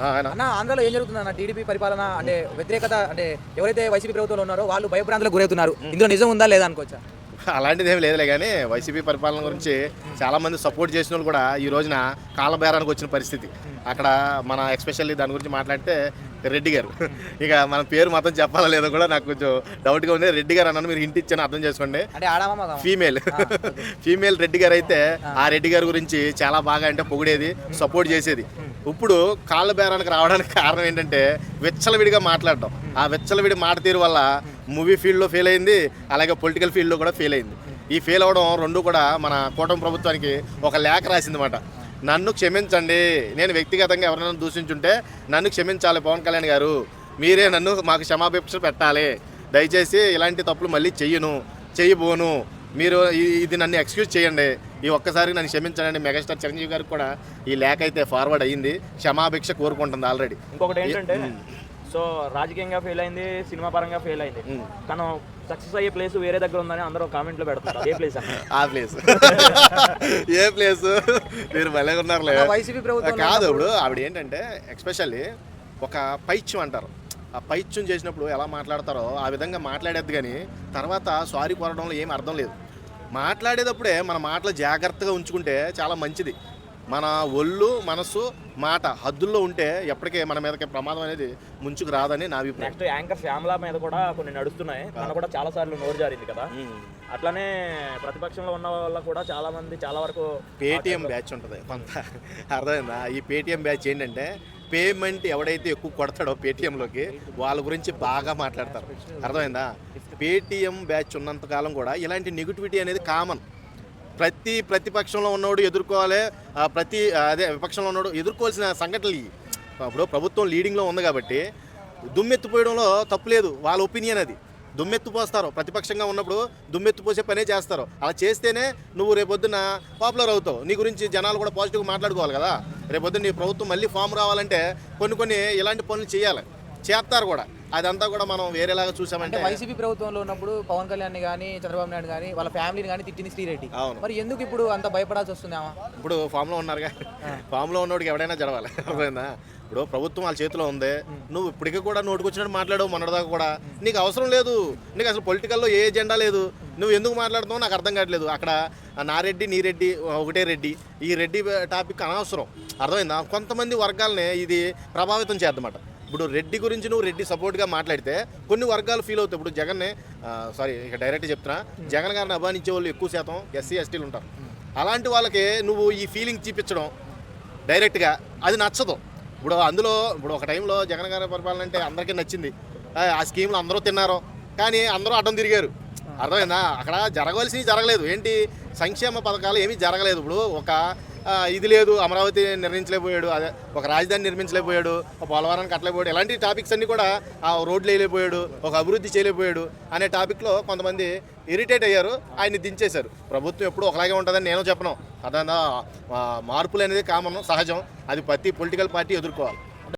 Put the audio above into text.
అన్న ఆంధ్రలో ఏం జరుగుతుంది అన్న టీడీపీ పరిపాలన అంటే వ్యతిరేకత అంటే ఎవరైతే వైసీపీ ప్రభుత్వంలో ఉన్నారో వాళ్ళు భయభ్రాంతులకు గురవుతున్నారు. ఇందులో నిజం ఉందా లేదా అనుకోవచ్చా? అలాంటిది ఏం లేదులే కానీ వైసీపీ పరిపాలన గురించి చాలా మంది సపోర్ట్ చేసిన వాళ్ళు కూడా ఈ రోజున కాలబేరానికి వచ్చిన పరిస్థితి. అక్కడ మన ఎక్స్పెషల్లీ దాని గురించి మాట్లాడితే రెడ్డి గారు. ఇక మన పేరు మాత్రం చెప్పాలా లేదో కూడా నాకు కొంచెం డౌట్గా ఉంది. రెడ్డి గారు అన్నాను మీరు హింట్ ఇచ్చాను అర్థం చేసుకోండి? ఫీమేల్ ఫీమేల్ రెడ్డి గారు అయితే ఆ. రెడ్డి గారి గురించి చాలా బాగా అంటే పొగిడేది సపోర్ట్ చేసేది. ఇప్పుడు కాళ్ళ బేరానికి రావడానికి కారణం ఏంటంటే విచ్చలవిడిగా మాట్లాడటం ఆ విచ్చలవిడి మాట తీరు వల్ల మూవీ ఫీల్డ్లో ఫెయిల్ అయింది అలాగే పొలిటికల్ ఫీల్డ్లో కూడా ఫెయిల్ అయింది. ఈ ఫెయిల్ అవ్వడం రెండు కూడా మన కూటమి ప్రభుత్వానికి ఒక లేఖ రాసిందన్నమాట. నన్ను క్షమించండి నేను వ్యక్తిగతంగా ఎవరైనా దూషించుంటే నన్ను క్షమించాలి పవన్ కళ్యాణ్ గారు. మీరే నన్ను మాకు క్షమాభిక్ష పెట్టాలి. దయచేసి ఇలాంటి తప్పులు మళ్ళీ చెయ్యను చెయ్యబోను. మీరు ఇది నన్ను ఎక్స్క్యూజ్ చేయండి. ఈ ఒక్కసారి నన్ను క్షమించండి. మెగాస్టార్ చిరంజీవి గారికి కూడా ఈ లేఖ అయితే ఫార్వర్డ్ అయ్యింది. క్షమాభిక్ష కోరుకుంటుంది ఆల్రెడీ ఇంకొకటి ఏంటంటే సో రాజకీయంగా ఫెయిల్ అయింది సినిమా పరంగా ఫెయిల్ అయింది. మ్మ్. తను సక్సెస్ అయ్యే ప్లేస్ వేరే దగ్గర ఉందని అందరూ కామెంట్లో పెడుతున్నారు ఏ ప్లేస్ ఆ ప్లేస్ ఏ ప్లేస్ మీరు భలే ఉన్నారులే. వైసీపీ ప్రభుత్వం కాదు ఇప్పుడు ఆవిడ ఏంటంటే ఎక్స్పెషల్లీ ఒక పైత్యం అంటారు. ఆ పైత్యం చేసినప్పుడు ఎలా మాట్లాడతారో ఆ విధంగా మాట్లాడేది కానీ తర్వాత సారీ కోరడంలో ఏం అర్థం లేదు. మాట్లాడేటప్పుడే మన మాటలు జాగ్రత్తగా ఉంచుకుంటే చాలా మంచిది. మన ఒళ్ళు మనసు మాట హద్దుల్లో ఉంటే ఎప్పటికీ మన మీదకి ప్రమాదం అనేది ముంచుకు రాదని నా అభిప్రాయం. నెక్స్ట్ యాంకర్ శ్యామల మీద కూడా కొన్ని నడుస్తున్నాయి. తను కూడా చాలా సార్లు నోరు జారింది కదా. అట్లానే ప్రతిపక్షంలో ఉన్న వాళ్ళ కూడా చాలా మంది చాలా వరకు పేటిఎం బ్యాచ్ ఉంటుంది. కొంత అర్థమైందా? ఈ పేటిఎం బ్యాచ్ ఏంటంటే పేమెంట్ ఎవడైతే ఎక్కువ కొడతాడో పేటిఎంలోకి వాళ్ళ గురించి బాగా మాట్లాడతారు. అర్థమైందా? పేటిఎం బ్యాచ్ ఉన్నంతకాలం కూడా ఇలాంటి నెగిటివిటీ అనేది కామన్. ప్రతి ప్రతిపక్షంలో ఉన్నోడు ఎదుర్కోవాలి. ప్రతి అదే విపక్షంలో ఉన్నోడు ఎదుర్కోవాల్సిన సంఘటనలు ఇవి. ఇప్పుడు ప్రభుత్వం లీడింగ్లో ఉంది కాబట్టి దుమ్మెత్తిపోయడంలో తప్పు లేదు. వాళ్ళ ఒపీనియన్ అది. దుమ్మెత్తిపోస్తారు. ప్రతిపక్షంగా ఉన్నప్పుడు దుమ్మెత్తిపోసే పనే చేస్తారు. అలా చేస్తేనే నువ్వు రేపొద్దున పాపులర్ అవుతావు. నీ గురించి జనాలు కూడా పాజిటివ్గా మాట్లాడుకోవాలి కదా. రేపొద్దున నీ ప్రభుత్వం మళ్ళీ ఫామ్ రావాలంటే కొన్ని కొన్ని ఇలాంటి పనులు చేయాలి. చేస్తారు కూడా. అదంతా కూడా మనం వేరేలాగా చూసామంటే వైసీపీ ప్రభుత్వంలో ఉన్నప్పుడు పవన్ కళ్యాణ్ కానీ చంద్రబాబు నాయుడు కానీ వాళ్ళ ఫ్యామిలీని కానీ తిట్టింది శ్రీరెడ్డి. అవును. మరి ఎందుకు ఇప్పుడు అంత భయపడాల్సి వస్తుంది ఇప్పుడు ఫామ్లో ఉన్నారుగా. ఫామ్లో ఉన్నోడికి ఎవడైనా జరగాలి. అర్థమైందా? ఇప్పుడు ప్రభుత్వం వాళ్ళ చేతిలో ఉంది. నువ్వు ఇప్పటికీ కూడా నోటుకొచ్చినట్టు మాట్లాడవు మొన్నటిదాకా కూడా. నీకు అవసరం లేదు. నీకు అసలు పొలిటికల్లో ఏ ఎజెండా లేదు. నువ్వు ఎందుకు మాట్లాడుతున్నావు నాకు అర్థం కావట్లేదు. అక్కడ నా రెడ్డి నీ రెడ్డి ఒకటే రెడ్డి. ఈ రెడ్డి టాపిక్ అనవసరం. అర్థమైందా? కొంతమంది వర్గాలని ఇది ప్రభావితం చేద్దన్నమాట. ఇప్పుడు రెడ్డి గురించి నువ్వు రెడ్డి సపోర్ట్గా మాట్లాడితే కొన్ని వర్గాలు ఫీల్ అవుతాయి. ఇప్పుడు జగన్నే సారీ ఇక డైరెక్ట్ చెప్తున్నా. జగన్ గారిని అభిమానించే వాళ్ళు ఎక్కువ శాతం ఎస్సీ ఎస్టీలు ఉంటారు. అలాంటి వాళ్ళకి నువ్వు ఈ ఫీలింగ్ చూపించడం డైరెక్ట్గా అది నచ్చదు. ఇప్పుడు అందులో ఇప్పుడు ఒక టైంలో జగన్ గారి పరిపాలన అంటే అందరికీ నచ్చింది. ఆ, ఆ స్కీమ్లు అందరూ తిన్నారు. కానీ అందరూ అడ్డం తిరిగారు. అర్థమైందా? అక్కడ జరగవలసినవి జరగలేదు. ఏంటి? సంక్షేమ పథకాలు ఏమీ జరగలేదు ఇప్పుడు. ఒక ఇది లేదు అమరావతి నిర్మించలేకపోయాడు అదే ఒక రాజధాని నిర్మించలేకపోయాడు ఒక పోలవరం కట్టలేకపోయాడు ఇలాంటి టాపిక్స్ అన్నీ కూడా ఆ రోడ్లు వేయలేకపోయాడు ఒక అభివృద్ధి చేయలేకపోయాడు అనే టాపిక్లో కొంతమంది ఇరిటేట్ అయ్యారు ఆయన్ని దించేశారు. ప్రభుత్వం ఎప్పుడు ఒకలాగే ఉంటుందని నేను చెప్పను. అదన మార్పులు అనేది కామన్ సహజం. అది ప్రతి పొలిటికల్ పార్టీ ఎదుర్కోవాలి.